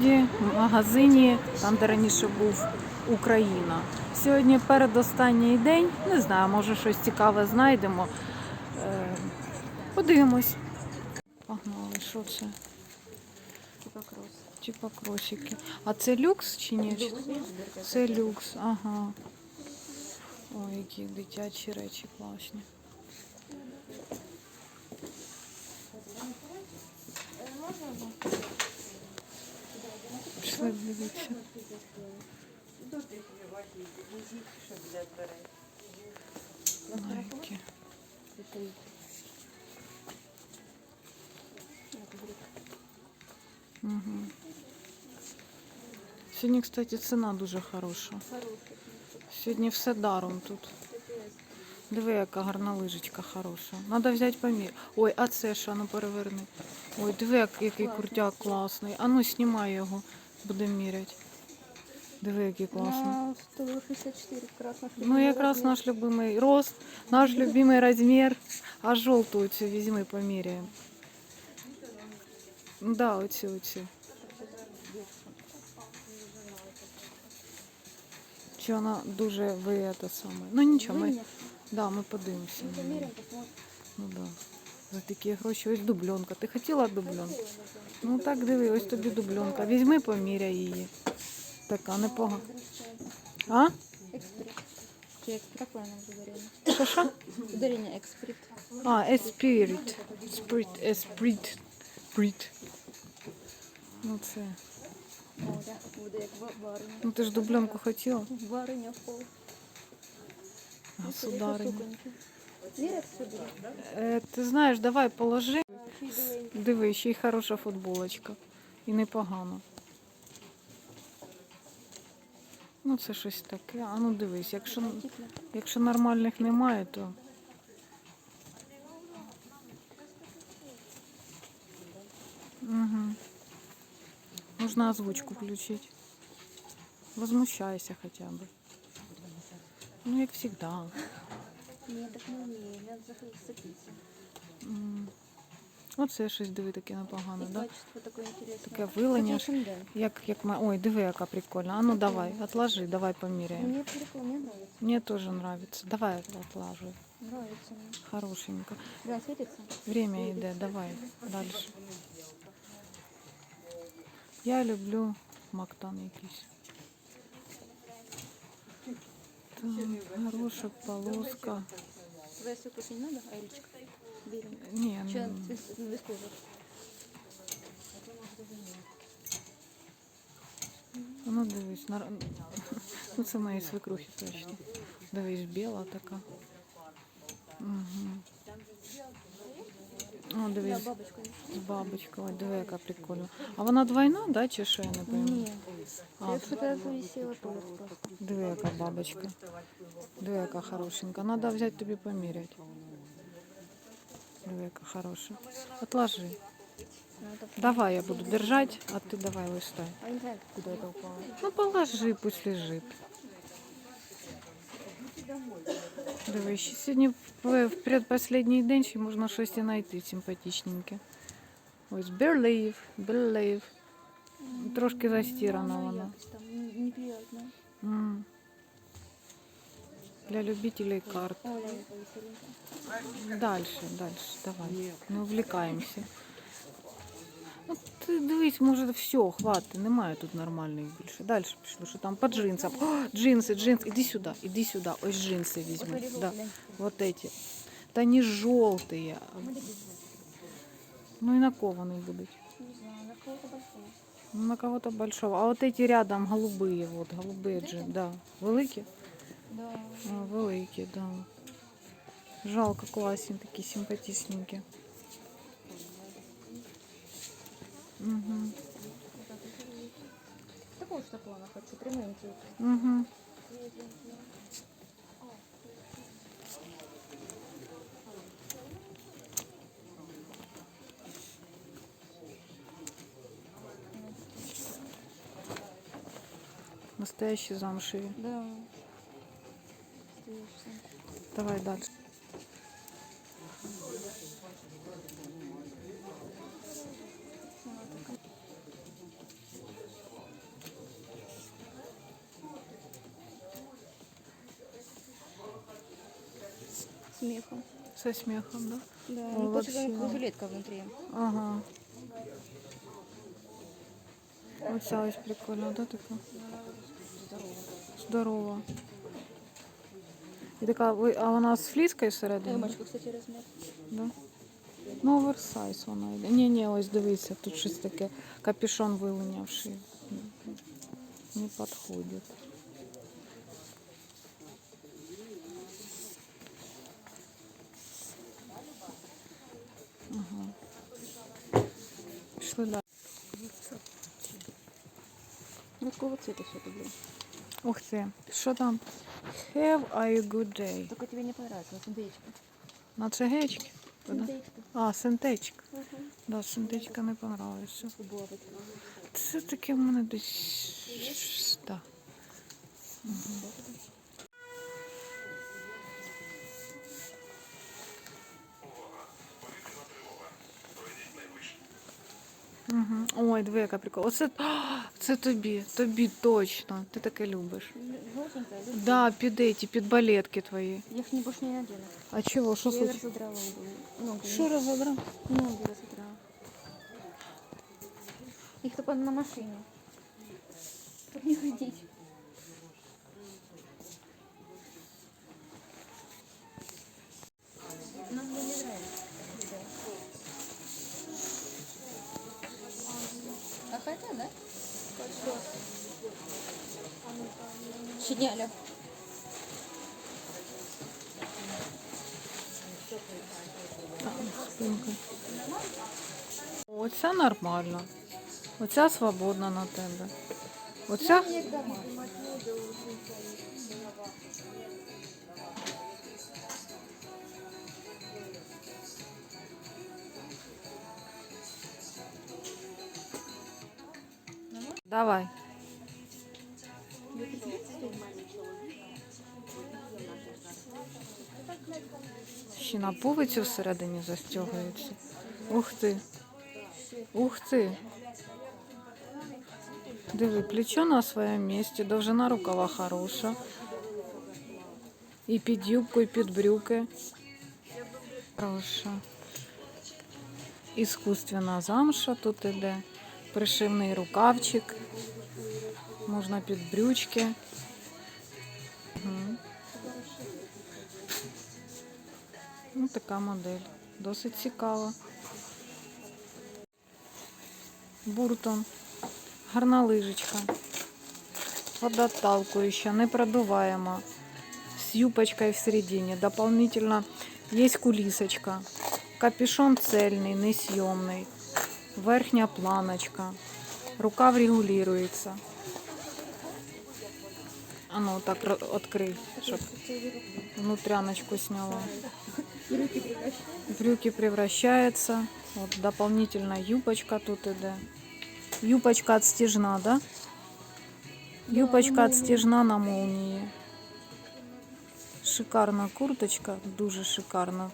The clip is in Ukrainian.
городі, в магазині, там, де раніше був Україна. Сьогодні передостанній день. Не знаю, може щось цікаве знайдемо. Е, Подивимось. Погнали, що це? Кросики. А це люкс чи ні? Це люкс, ага. Ой, які дитячі речі класні. Пішли. Найки. Угу. Сьогодні, кстати, ціна дуже хороша. Сьогодні все даром тут. Диви, яка гарна лижечка хороша. Надо взяти помір. Ой, а це що, ну переверни. Ой, диви, який крутяк класний. А ну знімай його, будемо міряти. Диви, який класний. На 164 красных. Ну, якраз наш любимий рост, наш любимий розмір. А жовту оцю візьми, поміряємо. Ну, Да, оцю, оцю. Чи вона дуже ви це саме. Ну нічого, ми, да, ми подивимося. на неї. Померим, посмотрим. Ну да. За такі гроші. Ось дубльонка. Ти хотіла дубльонку? Ну так диви, ось тобі дубльонка. Візьми, поміряй її. Така непогана. А? Эксприт. Чи эксприт? Как правильно ударение? Що що? Ударение эксприт. А, еспіріт. Сприт, есприт. Сприт. Ну це. Моря. Буде як ва- варення. Ну ти ж дубльонку хотіла? Варення в пол. А, судариня. Міряк сюди. Е, ти знаєш, давай положи. Диви, ще й хороша футболочка. І непогано. Ну, це щось таке. А ну дивись, якщо, якщо нормальних немає, то. Угу. Можна озвучку включити. Возмущайся хоча б. Ну, як завжди. Ні, так не вмію. Я захиститися. М. Оце щось диви таке непогане, І да? качество таке інтересне. Таке вилення. Це H&M. Як, як ма- Ой, диви, яка прикольна. А ну давай, отложи, давай поміряємо. Мені прикол, мені нравится. Мне тоже нравится. Давай отложи. Нравится мне. Хорошенько. Да, светится? Время йде, давай дальше. Я люблю мактан якийсь. Так, горошок, полоска. Весу купить надо, Айлечка? Берем. Ні, Че, м, вискоза? ну дивись, нар... ну це моєї свекрухи точно. Дивись, біла така. Угу. О, Да, дивись, бабочка. з бабочкою. Ой, диви, яка прикольна. А вона двойна, да, чи що я не пойму? Ні. А, Я фотографую висела тоже просто. Диви, яка бабочка. Диви, яка хорошенька. Надо взяти тобі поміряти. Диви, яка хороша. Отложи. Надо. Давай я буду держать, а ти давай листай. А не знаю, куда это упало. Ну положи, пусть лежить. Диви, ще сьогодні в предпоследній день ще можна щось і знайти симпатичненьке. Ось Believe, Believe. Трошки застірана вона. М. Для любителей карт. Дальше, дальше, давай. Не увлікаємося. Ну, ти дивись, може, все, хватить, немає тут нормальних більше. Далі пішло, що там по джинсам. О, джинси, джинси, іди сюди, іди сюди. Ось джинси візьми. Отвори Да. руку, глянь. Вот эти. Та не жовті. Ну і на кого вони будуть? Не знаю, на кого-то большого. Ну, на кого-то большого. А вот эти рядом голубые, вот, голубые джинсы, да. Великі? Да. А, великі, да. Жалко, класні, такі симпатичненькі. Угу. Такого ж наклона хочу, пряменький. Угу. Настоящий замши Да. Давай дальше. Смехом. Со смехом, да? Да, ну, ну вообще... кружелетка внутри. Ага. Вот салась прикольно, да, такая? Здорово. Здорово. І така, а вона з фліскою всередині? Емочка, кстати, розмір. Да? Ну, оверсайз вона йде. Ні, ні, ось дивися, тут щось таке капюшон вилунявший. Не підходить. Ага. Пішли далі. Какого цвета все это было? Ух ти, що там? Have a good day. Только тебе не понравится, на синдеечка. На цегечки? Синдеечка. А, синтечка. Угу. Да, синтечка не понравилася. Це таке в мене десь. Да. Угу. Ой, диви, яка прикол. Оце а, це тобі, тобі точно. Ти таке любиш. Желтенькая, да? Да, під еті, під балетки твої. Я их не больше не надену. А чого? Що Я случилось? разодрала угол. Ноги. Що розобрав? Ноги разодрала. Их только на машине. Чтобы не ходить. Да? Оця нормально. Оця свободна на тебе. Оця давай. Ще на пуговицю всередині застягується. Ух ти. Ух ти. Диви, плечо на своєму місці, довжина рукава хороша. І під юбку, і під брюки. Хороша. Іскусственна замша тут іде Пришивний рукавчик. Можна під брючки. Угу. Ну, така модель. Досить цікава. Буртон. Гарна лижечка. Водоотталкивающая, непродуваема. С юбочкой в середине. Дополнительно есть кулисочка. Капюшон цельный, несъемный. Верхняя планочка. Рукав регулируется. А ну так открой, чтоб внутряночку сняла. Брюки превращается. Вот дополнительно юбочка тут иде. Юбочка отстежна, да? Юбочка отстежна на молнии. Шикарна курточка, дуже шикарна.